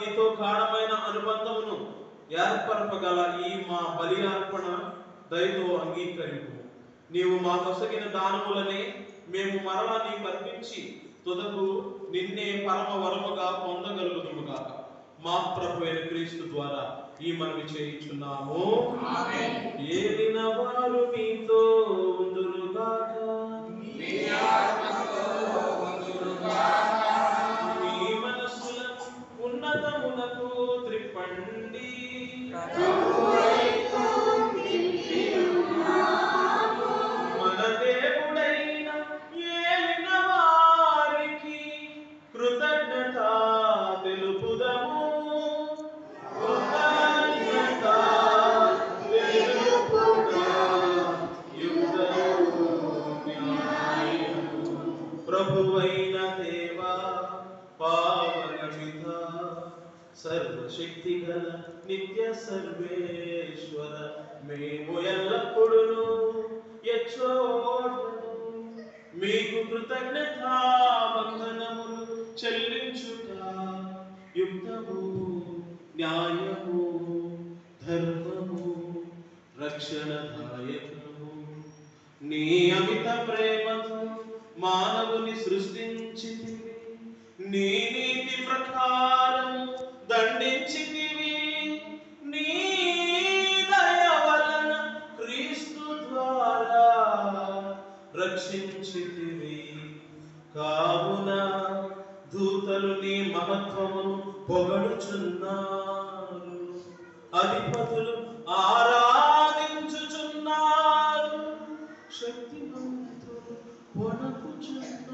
నీతో గాఢమైన అనుబంధమును ఏర్పరపగల ఈ మా బలి అర్పణ దయతో అంగీకరింపు. నీవు మా కొసగిన దానములనే మేము మరలా నీకు అర్పించి తుదకు నిన్నే పరమ వరముగా పొందగలుగుదుముగాక మా ప్రభు అయిన క్రీస్తు ద్వారా ఈ మనవి చేయించున్నాము. ఏలిన వారు మీతో మీకు కృతజ్ఞత వందనములు చెల్లించుట యుక్తము న్యాయము ధర్మము రక్షణదాయకము. నీ అమిత ప్రేమతో మానవుని సృష్టించి నీ నీతి ప్రకారం మహత్వమును పొగడుచున్నారు అధిపతులు ఆరాధించుచున్నారు. శక్తివంతులు వణకుచున్నారు.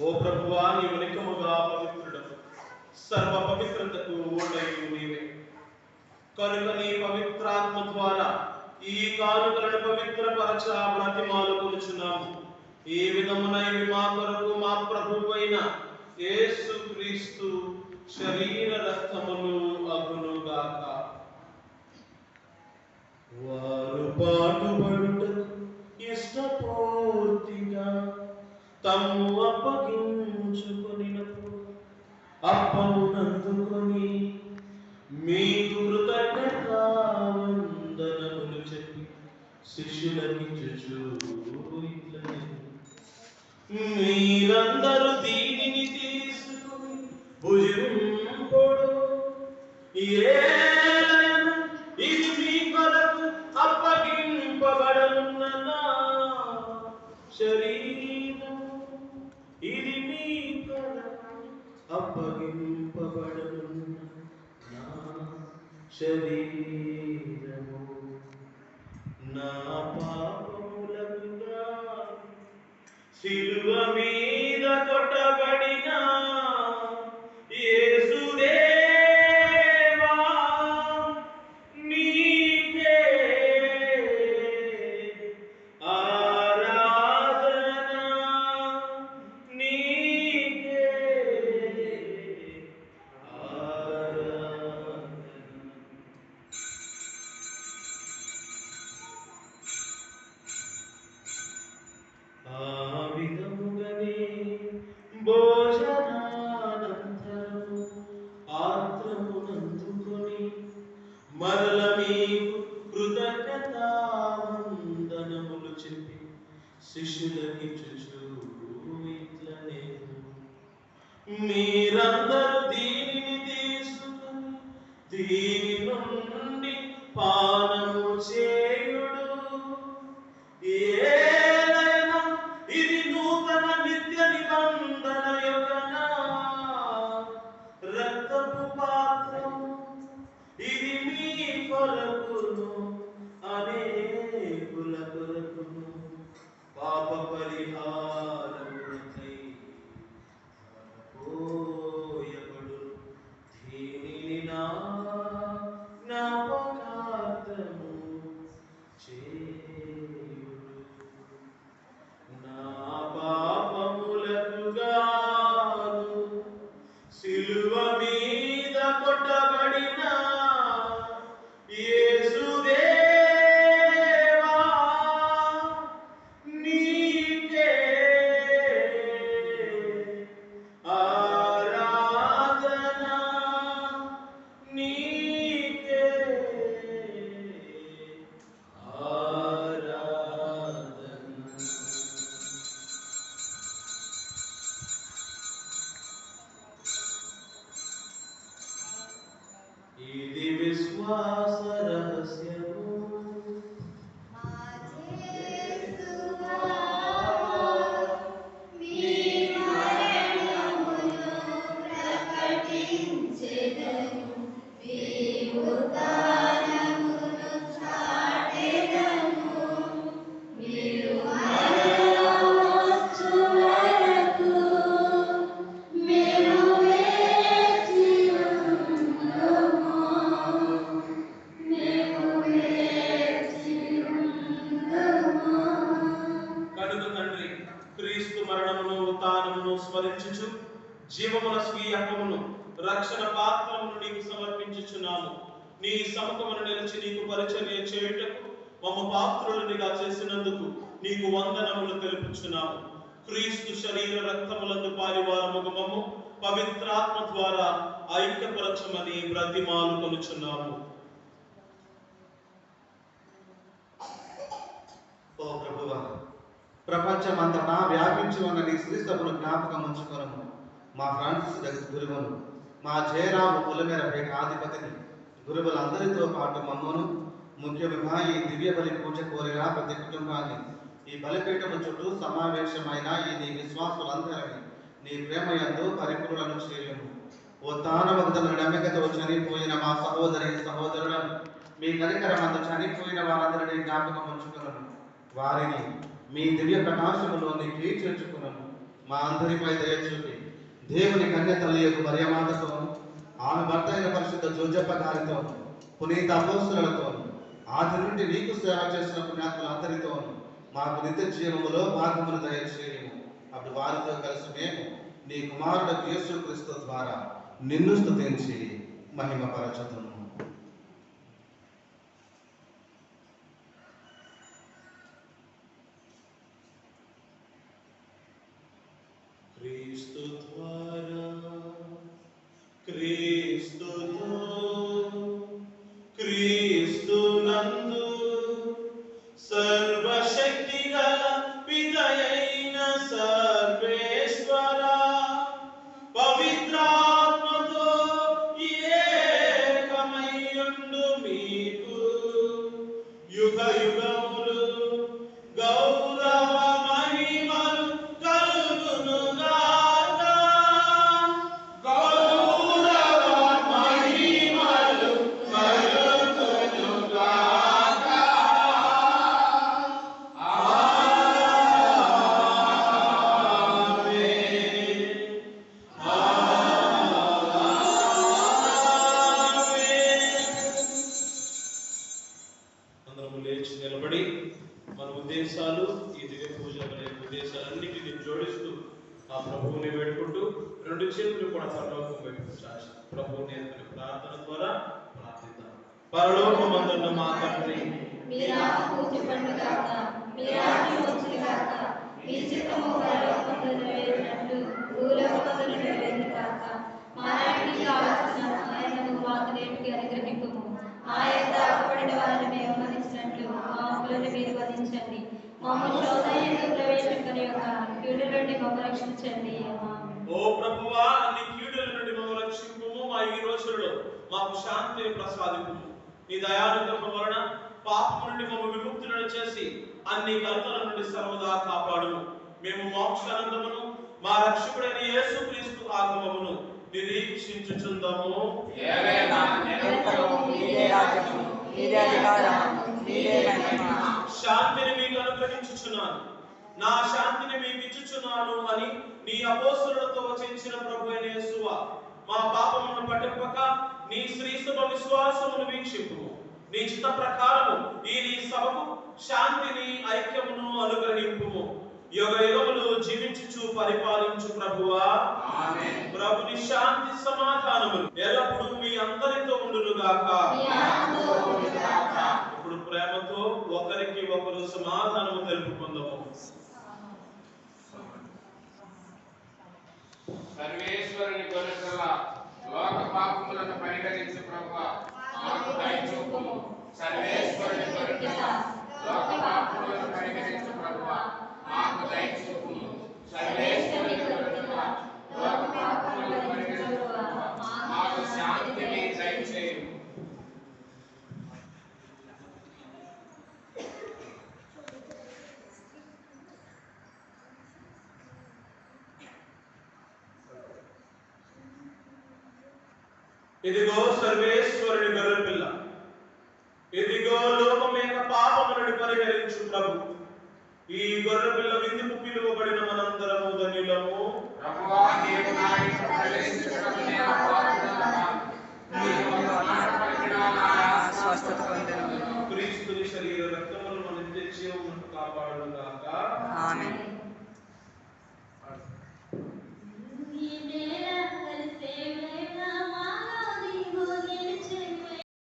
ఓ ప్రభువా నీ వెనుకముగా పవిత్రుడవు. సర్వ పవిత్రతకు ఓటయు నీవే. కనుక నీ పవిత్రాత్మ ద్వారా ఈ కానుకలను పవిత్రపరచ బ్రతిమాలు కొలుచున్నాము. ఈ విధమున ఇవి మా కొరకు మా ప్రభువైన యేసు క్రీస్తు శరీర రక్తములు అగునుగాక. వారు పాటుపడుటకు ఇష్టపూర్తిగా తమ్ము అప్పగించుకొనినప్పుడు అప్పమునందుకొని మీకు కృతజ్ఞతావందనములు చెప్పి శిష్యులకిచ్చుచు ఇట్లనే. మీరందరూ తీ భుజింపుడు ఏలైనా ఇది మీ కొరకు అప్పగింపబడనున్న నా శరీరం ఇది మీ కొరకు అప్పగింపబడనున్న నా శరీరము మీరందరూ దీనిని తీసుకుని దీని నుండి పా స్మరించుచు జీవముల స్వీయకమును రక్షణ పాత్రమును నీకు సమర్పించుచున్నాము. నీ సముఖమును నిలిచి నీకు పరిచర్య చేయుటకు మమ్మ పాత్రులనిగా చేసినందుకు నీకు వందనములు తెలుపుచున్నాము. క్రీస్తు శరీర రక్తములందు పారివారముగు మమ్ము పవిత్రాత్మ ద్వారా ఐక్యపరచమని ప్రతిమాలు కొనుచున్నాము. ఓ ప్రభువా ప్రపంచమంతటా వ్యాపించి ఉన్న నీ శ్రీ సభను జ్ఞాపకం ఉంచుకొనము. మా ఫ్రాన్సిస్ గురువును మా జయరాము పులమేర పేట ఆధిపతిని గురువులందరితో పాటు మమ్మను ముఖ్యముగా ఈ దివ్య బలి పూజ కోరిన ప్రతి కుటుంబాన్ని. ఈ బలిపీఠము చుట్టూ సమావేశమైన ఈ నీ విశ్వాసులందరినీ నీ ప్రేమయందు పరిపూర్ణను చేయము. ఓ తానవంతులు నమ్మికతో చనిపోయిన మా సహోదరి సహోదరులను మీ కనికరమందు చనిపోయిన వారందరినీ జ్ఞాపకం ఉంచుకున్నాను వారిని మీ దివ్య ప్రకాశములోనికి చేర్చుకున్నాను. మా అందరిపై దయచూపి దేవుని కన్య తల్లి యొక్క మరియమాతతో ఆమె భర్త అయిన పరిశుద్ధ జోజప్ప గారితో పునీత అపోసులతో ఆది నుండి నీకు సేవ చేసిన పుణ్యాత్ములందరితో మాకు నిత్య జీవములో భాగమును దయచేయము. అప్పుడు వారితో కలిసి మేము నీ కుమారుడు యేసుక్రీస్తు ద్వారా నిన్ను స్థుతించి మహిమపరచుతున్నాము క్రీస్తు ద్వారా ప్రభువుని వేడుకుంటూ రెండు చేతులు కూడా పరలోకం వైపు చాచి ప్రభువుని అతని ప్రార్థన ద్వారా ప్రార్థిద్దాం. పరలోకమందున్న మా తండ్రి. మీ గాక మీ రాజ్యం వచ్చును గాక మీ చిత్తము నెరవేరినట్లు నెరవేరును గాక మా నాటికి కావలసిన సహాయము మాకు నేటికి మా యొక్క అప్పబడిన వారిని మేము మా అప్పులను మీరు మమ్మల్ని శోధన ప్రవేశింపని యొక్క కీడు నుండి మమ్మల్ని రక్షించండి ఆమేన్. ఓ ప్రభువా నీ కీడుల నుండి మమ్మల్ని రక్షింపుము మా ఈ రోజులలో మాకు శాంతిని ప్రసాదింపుము నీ దయానుగ్రహం వలన పాపము నుండి మమ్మల్ని విముక్తులను చేసి అన్ని కలతల నుండి సర్వదా కాపాడుము. మేము మోక్షానందమును మా రక్షకుడైన యేసుక్రీస్తు ఆగమమును నిరీక్షించుచుందాము. ఏవేనా నిరంతరము నీదే రాజ్యము నీదే అధికారము నీదే మహిమ. శాంతిని మీకు అనుగ్రహించుచున్నాను. నా శాంతిని మీకు ఇచ్చుచున్నాను అని నీ అపోస్తులతో వచించిన ప్రభు అయిన యేసువా మా పాపములను పట్టింపక నీ శ్రీసభ విశ్వాసమును వీక్షింపు నీ చిత్త ప్రకారము ఈ నీ సభకు శాంతిని ఐక్యమును అనుగ్రహింపుము. యుగ యుగములు జీవించుచు పరిపాలించు ప్రభువా. ప్రభుని శాంతి సమాధానములు ఎల్లప్పుడూ మీ అందరితో ఉండును గాక. ఇప్పుడు ప్రేమతో ఒకరికి ఒకరు సమాధానము తెలుపుకుందాము. సర్వేశ్వరుని గొర్రెల లోక పాపములను పరిహరించు ప్రభువా మాకు దయచూపుము సర్వేశ్వరుని గొర్రెల లోక పాపములను పరిహరించు ప్రభువా మాకు దయచూపుము సర్వేశ్వరుని గొర్రెల లోక పాపములను పరిహరించు ప్రభువా మాకు శాంతిని దయచేయు ఇదిగో సర్వేశ్వరుని గొర్రెపిల్ల ఇదిగో లోకం యొక్క పాపములను పరిహరించు ప్రభు. ఈ గొర్రెపిల్ల విందుకు పిలువబడిన మనందరము